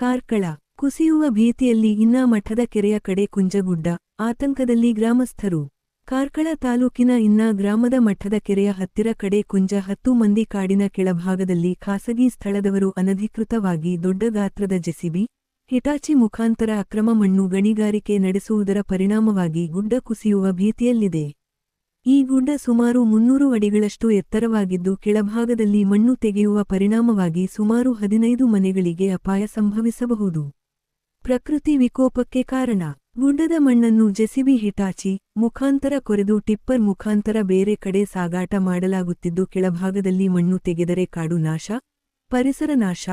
ಕಾರ್ಕಳ, ಕುಸಿಯುವ ಭೀತಿಯಲ್ಲಿ ಇನ್ನ ಮಠದ ಕೆರೆಯ ಕಡೆ ಕುಂಜಗುಡ್ಡ, ಆತಂಕದಲ್ಲಿ ಗ್ರಾಮಸ್ಥರು. ಕಾರ್ಕಳ ತಾಲೂಕಿನ ಇನ್ನ ಗ್ರಾಮದ ಮಠದ ಕೆರೆಯ ಹತ್ತಿರ ಕಡೆ ಕುಂಜ ಹತ್ತು ಮಂದಿ ಕಾಡಿನ ಕೆಳಭಾಗದಲ್ಲಿ ಖಾಸಗಿ ಸ್ಥಳದವರು ಅನಧಿಕೃತವಾಗಿ ದೊಡ್ಡ ಗಾತ್ರದ ಜೆಸಿಬಿ, ಹಿಟಾಚಿ ಮುಖಾಂತರ ಅಕ್ರಮ ಮಣ್ಣು ಗಣಿಗಾರಿಕೆ ನಡೆಸುವುದರ ಪರಿಣಾಮವಾಗಿ ಗುಡ್ಡ ಕುಸಿಯುವ ಭೀತಿಯಲ್ಲಿದೆ. ಈ ಗುಡ್ಡ ಸುಮಾರು ಮುನ್ನೂರು ಅಡಿಗಳಷ್ಟು ಎತ್ತರವಾಗಿದ್ದು ಕೆಳಭಾಗದಲ್ಲಿ ಮಣ್ಣು ತೆಗೆಯುವ ಪರಿಣಾಮವಾಗಿ ಸುಮಾರು ಹದಿನೈದು ಮನೆಗಳಿಗೆ ಅಪಾಯ ಸಂಭವಿಸಬಹುದು. ಪ್ರಕೃತಿ ವಿಕೋಪಕ್ಕೆ ಕಾರಣ ಗುಡ್ಡದ ಮಣ್ಣನ್ನು ಜೆಸಿಬಿ ಹಿಟಾಚಿ, ಮುಖಾಂತರ ಕೊರೆದು ಟಿಪ್ಪರ್ ಮುಖಾಂತರ ಬೇರೆ ಕಡೆ ಸಾಗಾಟ ಮಾಡಲಾಗುತ್ತಿದ್ದು ಕೆಳಭಾಗದಲ್ಲಿ ಮಣ್ಣು ತೆಗೆದರೆ ಕಾಡು ನಾಶ, ಪರಿಸರ ನಾಶ,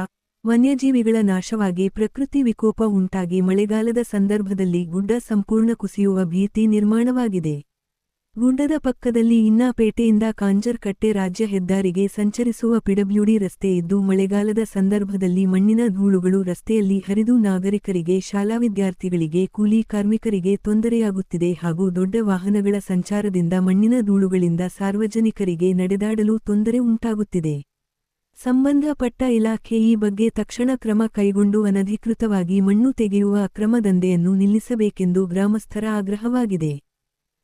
ವನ್ಯಜೀವಿಗಳ ನಾಶವಾಗಿ ಪ್ರಕೃತಿ ವಿಕೋಪ ಉಂಟಾಗಿ ಮಳೆಗಾಲದ ಸಂದರ್ಭದಲ್ಲಿ ಗುಡ್ಡ ಸಂಪೂರ್ಣ ಕುಸಿಯುವ ಭೀತಿ ನಿರ್ಮಾಣವಾಗಿದೆ. ಗುಡ್ಡದ ಪಕ್ಕದಲ್ಲಿ ಇನ್ನಾಪೇಟೆಯಿಂದ ಕಾಂಜರ್ಕಟ್ಟೆ ರಾಜ್ಯ ಹೆದ್ದಾರಿಗೆ ಸಂಚರಿಸುವ ಪಿಡಬ್ಲ್ಯೂಡಿ ರಸ್ತೆ ಇದ್ದು, ಮಳೆಗಾಲದ ಸಂದರ್ಭದಲ್ಲಿ ಮಣ್ಣಿನ ಧೂಳುಗಳು ರಸ್ತೆಯಲ್ಲಿ ಹರಿದು ನಾಗರಿಕರಿಗೆ, ಶಾಲಾ ವಿದ್ಯಾರ್ಥಿಗಳಿಗೆ, ಕೂಲಿ ಕಾರ್ಮಿಕರಿಗೆ ತೊಂದರೆಯಾಗುತ್ತಿದೆ ಹಾಗೂ ದೊಡ್ಡ ವಾಹನಗಳ ಸಂಚಾರದಿಂದ ಮಣ್ಣಿನ ಧೂಳುಗಳಿಂದ ಸಾರ್ವಜನಿಕರಿಗೆ ನಡೆದಾಡಲು ತೊಂದರೆ ಉಂಟಾಗುತ್ತಿದೆ. ಸಂಬಂಧಪಟ್ಟ ಇಲಾಖೆ ಈ ಬಗ್ಗೆ ತಕ್ಷಣ ಕ್ರಮ ಕೈಗೊಂಡು ಅನಧಿಕೃತವಾಗಿ ಮಣ್ಣು ತೆಗೆಯುವ ಅಕ್ರಮ ದಂಧೆಯನ್ನು ನಿಲ್ಲಿಸಬೇಕೆಂದು ಗ್ರಾಮಸ್ಥರ ಆಗ್ರಹವಾಗಿದೆ.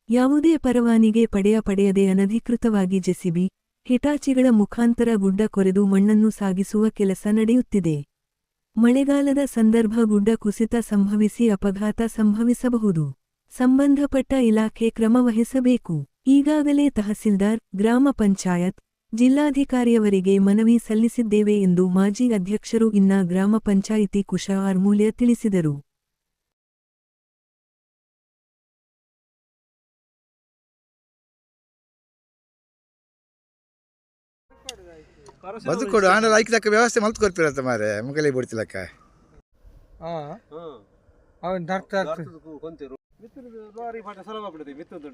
ಯಾವುದೇ ಪರವಾನಿಗೆ ಪಡೆಯ ಪಡೆಯದೆ ಅನಧಿಕೃತವಾಗಿ ಜೆಸಿಬಿ, ಹಿಟಾಚಿಗಳ ಮುಖಾಂತರ ಗುಡ್ಡ ಕೊರೆದು ಮಣ್ಣನ್ನು ಸಾಗಿಸುವ ಕೆಲಸ ನಡೆಯುತ್ತಿದೆ. ಮಳೆಗಾಲದ ಸಂದರ್ಭ ಗುಡ್ಡ ಕುಸಿತ ಸಂಭವಿಸಿ ಅಪಘಾತ ಸಂಭವಿಸಬಹುದು. ಸಂಬಂಧಪಟ್ಟ ಇಲಾಖೆ ಕ್ರಮ ವಹಿಸಬೇಕು ಈಗಾಗಲೇ ತಹಸೀಲ್ದಾರ್, ಗ್ರಾಮ ಪಂಚಾಯತ್, ಜಿಲ್ಲಾಧಿಕಾರಿಯವರಿಗೆ ಮನವಿ ಸಲ್ಲಿಸಿದ್ದೇವೆ ಎಂದು ಮಾಜಿ ಅಧ್ಯಕ್ಷರು ಇನ್ನ ಗ್ರಾಮ ಪಂಚಾಯಿತಿ ಕುಶ ಆರ್ಮೂಲ್ಯ ತಿಳಿಸಿದರು. ಬದುಕೊಡು ಆಂಡಲ ಐಕ್ಲಕ್ಕ ವ್ಯವಸ್ಥೆ ಮಲ್ತು ಕೊಡ್ತಿರತ್ತ ಮಾರೆ ಮುಗಲಿ ಬಿಡ್ತಿಲಕ್ಕ ಹಾಂ ಅವನು ಅರ್ಥ ಆಗ್ತದೆ ಕೊಂತಿರು. ಮಿತ್ರ ಲಾರಿ ಪಾಠ ಸಲಭ ಬಿಡುತ್ತೆ ಮಿತ್ತುದು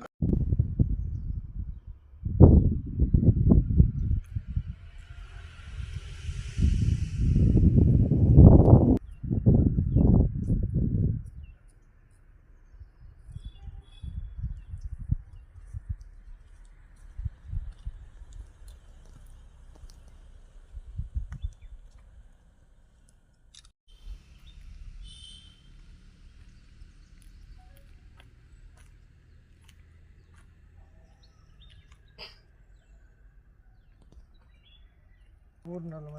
Purna lo